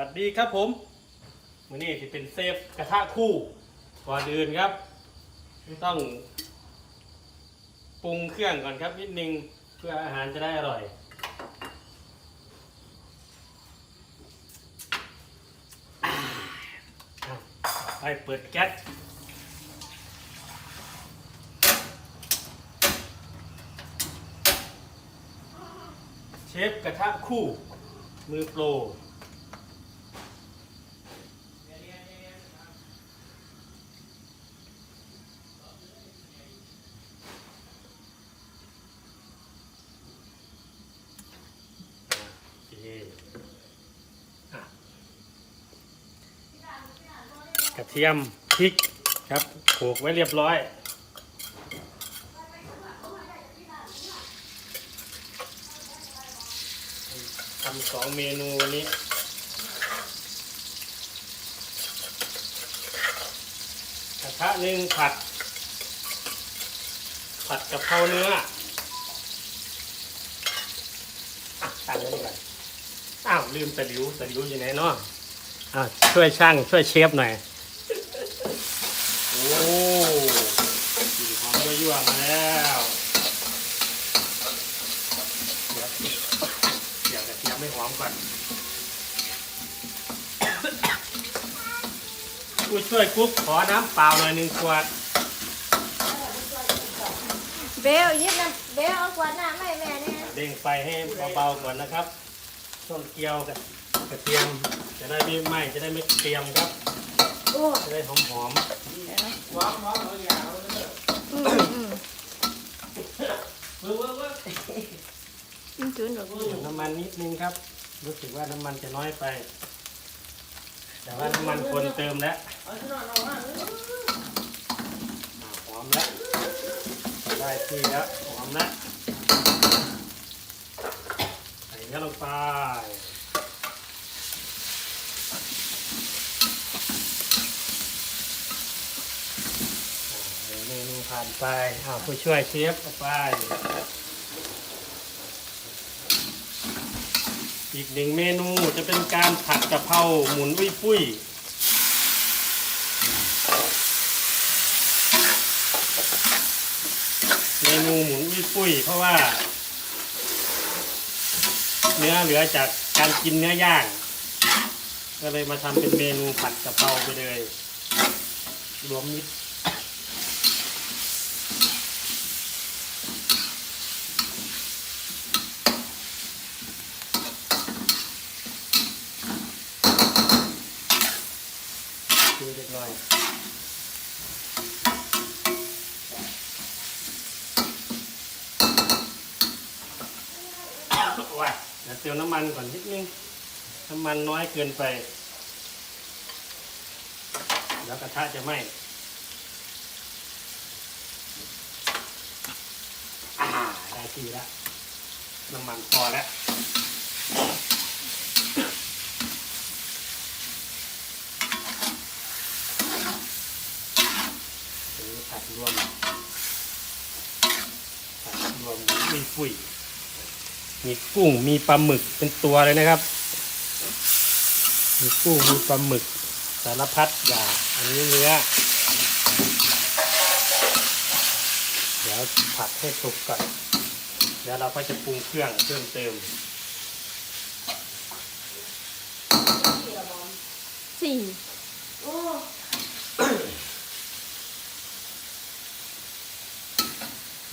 วัสดีครับผมวันนี้ที่เป็นเซฟกระทะคู่ก่อนอื่นครับ ต้องปรุงเครื่องก่อนครับนิดนึงเพื่ออาหารจะได้อร่อย ไปเปิดแก๊สเชฟกระทะคู่ มือโปร โอเคอะ กระเทียมพริกครับโขกไว้เรียบร้อย ทำสองเมนูวันนี้กระทะหนึ่งผัด ผัดกะเพราเนื้ออะตั้งไว้ดีกว่าอ้าว ลืมตะหลิวตะหลิวอยู่ไหนเนาะอะช่วยช่างช่วยเชฟหน่อย โอ้กลิ่นหอมยั่วๆมาแล้วเดี๋ยวเดี๋ยวกระเทียมไม่หอมก่อนผู้ช่วยกุ๊กขอน้ำเปล่าหน่อยหนึ่งขวด เบลยิบนะเบลเอาขวดน้ำให้แม่เนี่ยเด้งไฟให้เบาๆก่อนนะครับช่วงเกียวกับกระเทียม จะได้ไม่ไหม้จะได้ไม่เกรียมครับโอ้ จะได้หอมอืมอืมๆเว้ยเว้ยเว้ยอืมจุนหรอกน้ำมันนิดนึงครับ รู้สึกว่าน้ำมันจะน้อยไป แต่ว่าน้ำมันควรเติมแล้วอ่าหอมแล้วได้ที่แล้วหอมแล้วใส่เนื้อลงไปอ่าเมนูผ่านไปอ้าวผู้ช่วยเชฟเอาไปอีกหนึ่งเมนูจะเป็นการผัดกะเพราหมุนอุ้ยปุ้ยเมนูหมุนอุ้ยปุ้ยเพราะว่า เนื้อเหลือจากการกินเนื้อย่าง ก็เลยมาทำเป็นเมนูผัดกะเพราไปเลยรวมมิตร ดูเล็กน้อย ว้าเดี๋ยวเติมน้ำมันก่อนนิดนึง น้ำมันน้อยเกินไป แล้วกระทะจะไหม้ได้ทีแล้ว น้ำมันพอแล้วผัดรวมผัดรวมมีปุ๋ย มีกุ้งมีปลาหมึกเป็นตัวเลยนะครับ มีกุ้งมีปลาหมึกสารพัดอย่างอันนี้เนื้อเดี๋ยวผัดให้สุกก่อนเดี๋ยวเราก็จะปรุงเครื่องเพิ่มเติมสี่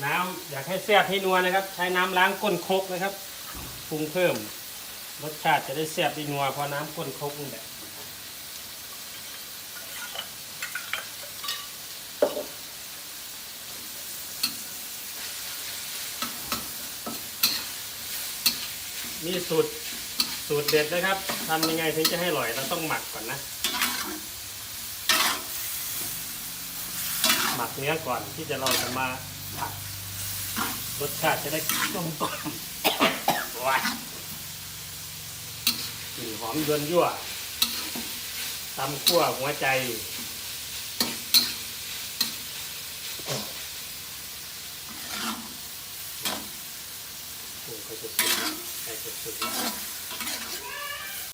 น้ำอยากให้แซ่บให้นัวนะครับ ใช้น้ำล้างก้นครกนะครับปรุงเพิ่ม รสชาติจะได้แซ่บได้นัวพราะน้ำก้นครกนี่แหละนี่สูตรสูตรเด็ดนะครับทำยังไงถึงจะให้อร่อยเราต้องหมักก่อนนะ หมักเนื้อก่อนที่จะเราจะมา รสชาติจะได้กลมกล่อมว้ากหอมยวนยั่วตำขั่วหัวใจใครสุดใ